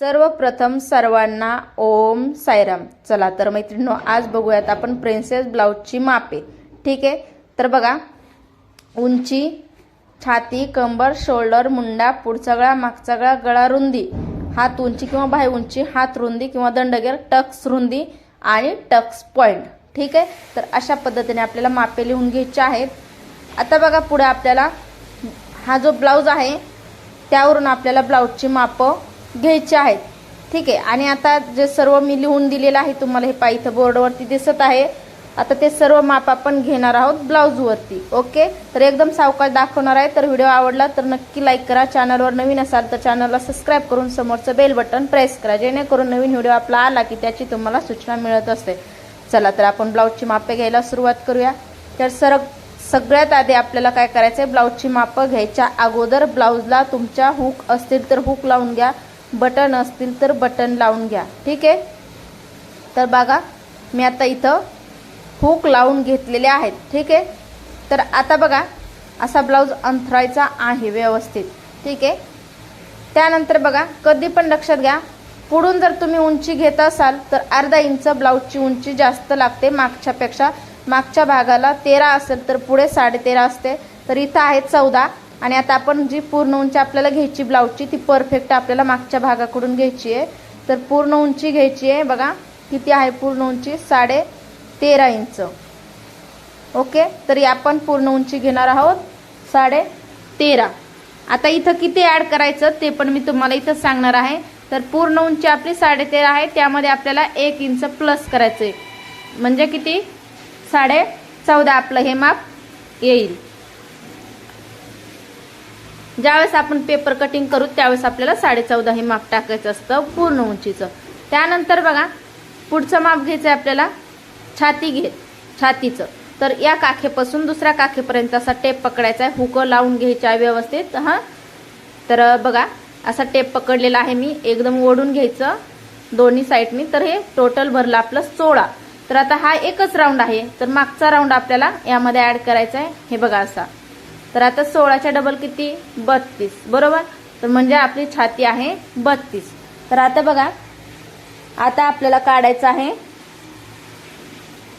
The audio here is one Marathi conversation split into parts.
सर्वप्रथम सर्वांना ओम सायराम चला तर मैत्रिणी आज बघूयात आपण प्रिन्सेस ब्लाऊजची मापे. ठीक आहे? तर बघा उंची छाती कंबर शोल्डर मुंडा पुढचा गळा मागचा गळा गळा रुंदी. हात उंची किंवा बाहे उंची हात रुंदी किंवा दंडगेर टक्स रुंदी आणि टक्स पॉइंट. ठीक आहे? तर अशा पद्धतीने आपल्याला मापे लिहून घ्यायचे आहेत. आता बघा पुढे आपल्याला हा जो ब्लाऊज आहे त्यावरून आपल्याला ब्लाऊजची मापं घ्यायचे आहेत. ठीक आहे. आणि आता जे सर्व मी लिहून दिलेलं आहे तुम्हाला हे पा इथं बोर्डवरती दिसत आहे. आता ते सर्व माप आपण घेणार आहोत ब्लाऊजवरती ओके? तर एकदम सावकाश दाखवणार आहे. तर व्हिडिओ आवडला तर नक्की लाईक करा. चॅनलवर नवीन असाल तर चॅनलला सबस्क्राईब करून समोरचं बेल बटन प्रेस करा. जेणेकरून नवीन व्हिडिओ आपला आला की त्याची तुम्हाला सूचना मिळत असते. चला तर आपण ब्लाऊजची मापे घ्यायला सुरुवात करूया. तर सर सगळ्यात आधी आपल्याला काय करायचं आहे ब्लाऊजची मापं घ्यायच्या अगोदर ब्लाऊजला तुमच्या हुक असतील तर हुक लावून घ्या. बटन असतील तर बटन लावून घ्या. ठीक आहे? तर बघा मी आता इथं हुक लावून घेतलेले आहेत. ठीक आहे? तर आता बघा असा ब्लाऊज अंथरायचा आहे व्यवस्थित. ठीक आहे? त्यानंतर बघा कधी पण लक्षात घ्या पुढून जर तुम्ही उंची घेत असाल तर अर्धा इंच ब्लाऊजची उंची जास्त लागते मागच्यापेक्षा. मागच्या भागाला तेरा असेल तर पुढे साडेतेरा असते. तर इथं आहे चौदा. आणि आता आपण जी पूर्ण उंची आपल्याला घ्यायची ब्लाऊजची ती परफेक्ट आपल्याला मागच्या भागाकडून घ्यायची आहे. तर पूर्ण उंची घ्यायची आहे. बघा किती आहे पूर्ण उंची? साडे तेरा इंच. ओके? तरी आपण पूर्ण उंची घेणार आहोत साडे तेरा. आता इथं किती ॲड करायचं ते पण मी तुम्हाला इथं सांगणार आहे. तर पूर्ण उंची आपली साडेतेरा आहे. त्यामध्ये आपल्याला एक इंच प्लस करायचं आहे म्हणजे किती? साडे चौदा. आपलं हे माप येईल. ज्यावेळेस आपण पेपर कटिंग करू त्यावेळेस आपल्याला साडे चौदा हे माप टाकायचं असतं पूर्ण उंचीचं. त्यानंतर बघा पुढचं माप घ्यायचं आहे आपल्याला छाती घे छातीचं. तर या काखेपासून दुसऱ्या काखेपर्यंत असा टेप पकडायचा आहे हुकं लावून घ्यायचा आहे व्यवस्थित हां. तर बघा असा टेप पकडलेला आहे मी एकदम ओढून घ्यायचं दोन्ही साईडनी तर हे टोटल भरलं आपलं सोळा. तर आता हा एकच राऊंड आहे तर मागचा राऊंड आपल्याला यामध्ये ॲड करायचा आहे. हे बघा असा. तर आता सोळाच्या डबल किती? बत्तीस. बरोबर? तर म्हणजे आपली छाती आहे बत्तीस. तर आता बघा. आता आपल्याला काढायचं आहे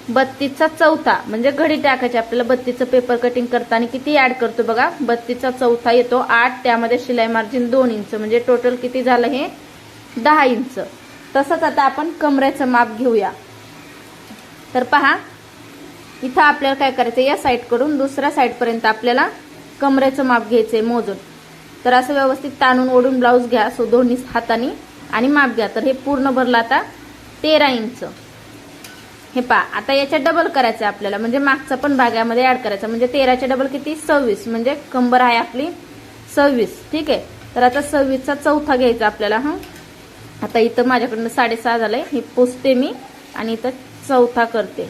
बत्तीसचा चौथा. म्हणजे घडी टाकायची. आपल्याला बत्तीसचं पेपर कटिंग करताना किती ऍड करतो बघा? बत्तीसचा चौथा येतो आठ. त्यामध्ये शिलाई मार्जिन दोन इंच. म्हणजे टोटल किती झालं हे? दहा इंच. तसंच आता आपण कमरेचं माप घेऊया. तर पहा. इथं आपल्याला काय करायचं या साईडकडून दुसऱ्या साईडपर्यंत आपल्याला कमरेचं माप घ्यायचंय मोजून. तर असं व्यवस्थित ताणून ओढून ब्लाऊज घ्या सो दोन्ही हाताने आणि माप घ्या. तर हे पूर्ण भरलं आता तेरा इंच. हे पा आता याच्या डबल करायचं आहे आपल्याला. म्हणजे मागचा पण भागामध्ये ॲड ऍड करायचा. म्हणजे तेराच्या डबल किती? सव्वीस. म्हणजे कंबर आहे आपली सव्वीस. ठीक आहे? तर आता सव्वीसचा चौथा घ्यायचा आपल्याला हा? आता इथं माझ्याकडनं साडेसहा झालंय. हे पोचते मी आणि इथं चौथा करते.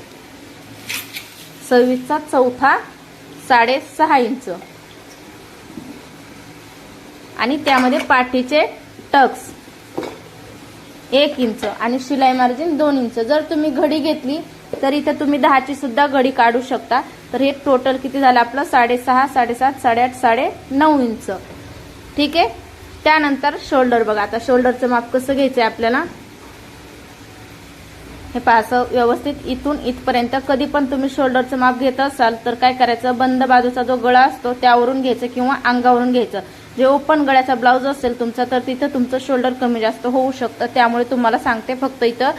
सव्वीसचा चौथा साडेसहा इंच. आणि त्यामध्ये पाठीचे टक्स एक इंच आणि शिलाई मार्जिन दोन इंच. जर तुम्ही घडी घेतली तर इथं तुम्ही दहाची सुद्धा घडी काढू शकता. तर हे टोटल किती झालं? आपलं साडेसहा साडेसात साडेआठ साडे नऊ इंच. ठीक आहे? त्यानंतर शोल्डर बघा. आता शोल्डरचं माप कसं घ्यायचं आहे आपल्याला? हे पहा असं व्यवस्थित इथून इथपर्यंत कधी पण तुम्ही शोल्डरचं माप घेत असाल तर काय करायचं? बंद बाजूचा जो गळा असतो त्यावरून घ्यायचं किंवा अंगावरून घ्यायचं. जे ओपन गळ्याचा ब्लाऊज असेल तुमचा तर तिथं तुमचं शोल्डर कमी जास्त होऊ शकतं. त्यामुळे तुम्हाला सांगते फक्त इथं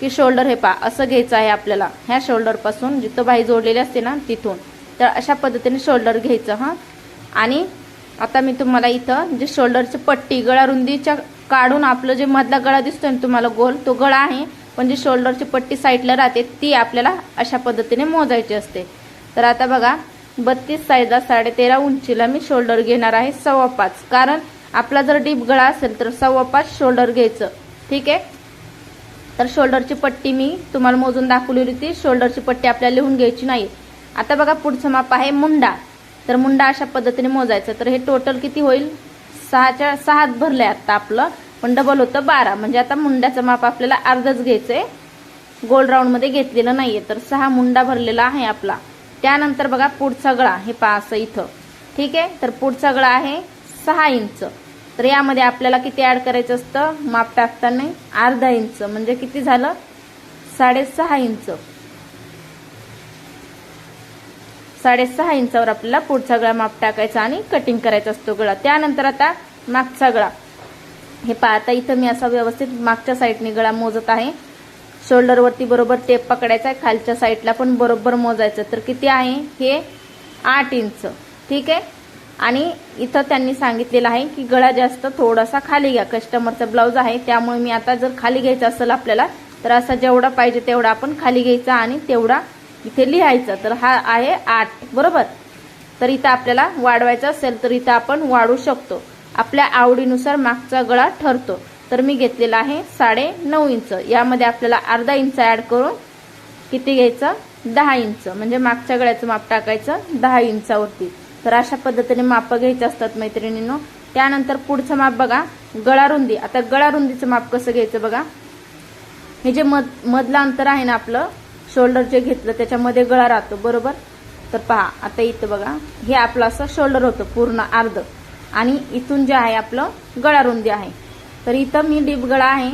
की शोल्डर हे पा असं घ्यायचं आहे आपल्याला. ह्या शोल्डरपासून जिथं बाही जोडलेली असते ना तिथून. तर अशा पद्धतीने शोल्डर घ्यायचं हां. आणि आता मी तुम्हाला इथं जे शोल्डरची पट्टी गळा रुंदीच्या काढून आपलं जे मधला गळा दिसतोय ना तुम्हाला गोल तो गळा आहे. पण जी शोल्डरची पट्टी साईडला राहते ती आपल्याला अशा पद्धतीने मोजायची असते. तर आता बघा बत्तीस साईजला साडेतेरा उंचीला मी शोल्डर घेणार आहे सव्वा पाच. कारण आपला जर डीप गळा असेल तर सव्वा पाच शोल्डर घ्यायचं. ठीक आहे? तर शोल्डरची पट्टी मी तुम्हाला मोजून दाखवलेली होती. शोल्डरची पट्टी आपल्याला लिहून घ्यायची नाही. आता बघा पुढचं माप आहे मुंडा. तर मुंडा अशा पद्धतीने मोजायचं. तर हे टोटल किती होईल? सहाच्या सहात भरले आता आपलं. पण डबल होतं बारा. म्हणजे आता मुंड्याचं माप आपल्याला अर्धच घ्यायचंय. गोल राऊंडमध्ये घेतलेलं नाहीये. तर सहा मुंडा भरलेला आहे आपला. त्यानंतर बघा पुढचा गळा. हे पहा असं इथं. ठीक आहे? तर पुढचा गळा आहे सहा इंच. तर यामध्ये आपल्याला किती ऍड करायचं असतं? माप टाकताना अर्धा इंच. म्हणजे किती झालं? साडेसहा इंच. साडेसहा इंचावर आपल्याला पुढचा गळा माप टाकायचा आणि कटिंग करायचा असतो गळा. त्यानंतर आता मागचा गळा. हे पहा आता इथं मी असा व्यवस्थित मागच्या साईडने गळा मोजत आहे. शोल्डरवरती बरोबर टेप पकडायचा आहे खालच्या साईडला पण बरोबर मोजायचं. तर किती आहे? हे आठ इंच. ठीक आहे? आणि इथं त्यांनी सांगितलेलं आहे की गळा जास्त थोडासा खाली घ्या. कस्टमरचा ब्लाऊज आहे त्यामुळे मी आता जर खाली घ्यायचा असेल आपल्याला तर असा जेवढा पाहिजे तेवढा आपण खाली घ्यायचा आणि तेवढा इथे लिहायचा. तर हा आहे आठ. बरोबर? तर इथं आपल्याला वाढवायचा असेल तर इथं आपण वाढू शकतो. आपल्या आवडीनुसार मागचा गळा ठरतो. तर मी घेतलेला आहे साडे नऊ इंच. यामध्ये आपल्याला अर्धा इंच ऍड करून किती घ्यायचं? दहा इंच. म्हणजे मागच्या गळ्याचं माप टाकायचं दहा इंचावरती. तर अशा पद्धतीने माप घ्यायचे असतात मैत्रिणींनो. त्यानंतर पुढचं माप बघा. गळा रुंदी. आता गळा रुंदीचं माप कसं घ्यायचं बघा. हे जे मध मधलं अंतर आहे ना आपलं शोल्डर जे घेतलं त्याच्यामध्ये गळा राहतो. बरोबर? तर पहा आता इथं बघा. हे आपलं असं शोल्डर होतं पूर्ण अर्ध. आणि इथून जे आहे आपलं गळा रुंदी आहे. तर इथं मी डीप गळा आहे.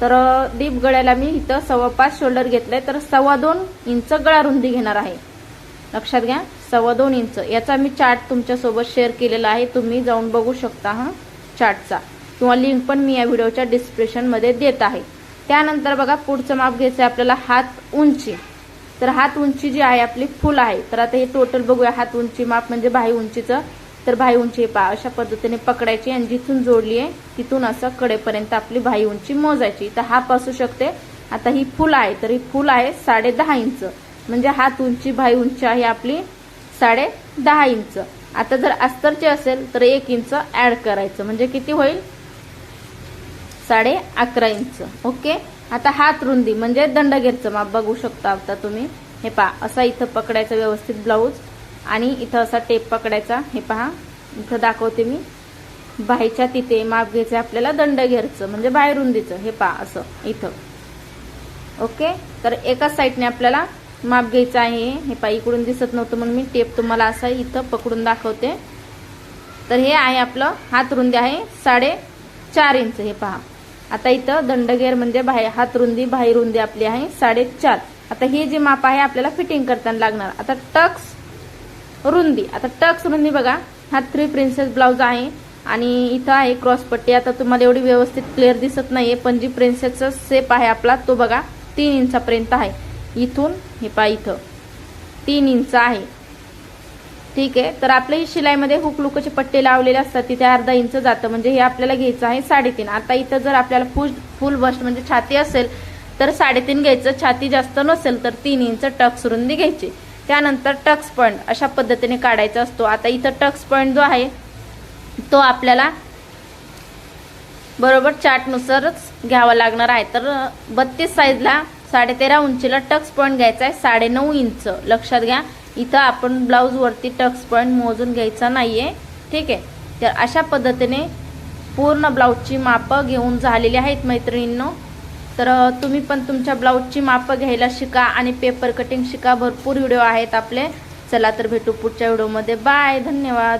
तर डीप गळ्याला मी इथं सव्वा पाच शोल्डर घेतलंय. तर सव्वा दोन इंच गळा रुंदी घेणार आहे. लक्षात घ्या सव्वा दोन इंच. याचा मी चार्ट तुमच्यासोबत शेअर केलेला आहे. तुम्ही जाऊन बघू शकता हा चार्टचा. किंवा लिंक पण मी या व्हिडिओच्या डिस्क्रिप्शनमध्ये देत आहे. त्यानंतर बघा पुढचं माप घ्यायचं आहे आपल्याला हात उंची. तर हात उंची जी आहे आपली फुल आहे. तर आता हे टोटल बघूया. हात उंची माप म्हणजे बाही उंचीचं तर भाई उंची पा पहा अशा पद्धतीने पकडायची आणि जिथून जोडली आहे तिथून असं कडेपर्यंत आपली भाई उंची मोजायची. तर हाप असू शकते. आता ही फुल आहे तर ही फुल आहे साडे दहा इंच. म्हणजे हात उंची भाई उंची आहे आपली साडे दहा इंच. आता जर अस्तरची असेल तर एक इंच ऍड करायचं. म्हणजे किती होईल? साडे अकरा इंच. ओके? आता हात रुंदी म्हणजे दंडगेरचं माप बघू शकता आता तुम्ही. हे पहा असा इथं पकडायचं व्यवस्थित ब्लाऊज. आणि इथं असा टेप पकडायचा. हे पहा. इथं दाखवते मी. बाहेरच्या तिथे माप घ्यायचं आपल्याला दंडगेरचं म्हणजे बाहेर रुंदीचं हे पहा असं. इथं. ओके? तर एकाच साईडने आपल्याला माप घ्यायचं आहे. हे पहा इकडून दिसत नव्हतं म्हणून मी टेप तुम्हाला असा इथं पकडून दाखवते. तर हे आहे आपलं हात रुंदी आहे साडे चार इंच. हे पहा. आता इथं दंडगेर म्हणजे बाहेर हात रुंदी बाहेर रुंदी आपली आहे साडेचार. आता हे जे माप आहे आपल्याला फिटिंग करताना लागणार. आता टक्स रुंदी. आता टक्स रुंदी बघा. हा थ्री प्रिन्सेस ब्लाऊज आहे आणि इथं आहे क्रॉस पट्टी. आता तुम्हाला एवढी व्यवस्थित क्लिअर दिसत नाहीये पण जी प्रिन्सेसचा सेप आहे आपला तो बघा तीन इंचापर्यंत आहे. इथून हे पहा इथं. तीन इंच आहे. ठीक आहे? तर आपल्या ही शिलाईमध्ये हुक लुकचे पट्टे लावलेले असतात. तिथे अर्धा इंच जातं. म्हणजे हे आपल्याला घ्यायचं आहे साडेतीन. आता इथं जर आपल्याला फुल फुल बस्ट म्हणजे छाती असेल तर साडेतीन घ्यायचं. छाती जास्त नसेल तर तीन इंच टक्स रुंदी घ्यायची. त्यानंतर टक्स पॉईंट अशा पद्धतीने काढायचा असतो. आता इथं टक्स पॉईंट जो आहे तो आपल्याला बरोबर चार्टनुसारच घ्यावा लागणार आहे. तर बत्तीस साईजला साडेतेरा उंचीला टक्स पॉईंट घ्यायचा आहे. साडेनऊ इंच. लक्षात घ्या इथं आपण ब्लाऊजवरती टक्स पॉईंट मोजून घ्यायचा नाहीये. ठीक आहे? तर अशा पद्धतीने पूर्ण ब्लाऊजची मापं घेऊन झालेली आहेत मैत्रिणींनो. तर तुम्ही पण तुमच्या ब्लाऊजची मापं घ्यायला शिका आणि पेपर कटिंग शिका. भरपूर व्हिडिओ आहेत आपले. चला तर भेटू पुढच्या व्हिडिओमध्ये. बाय. धन्यवाद.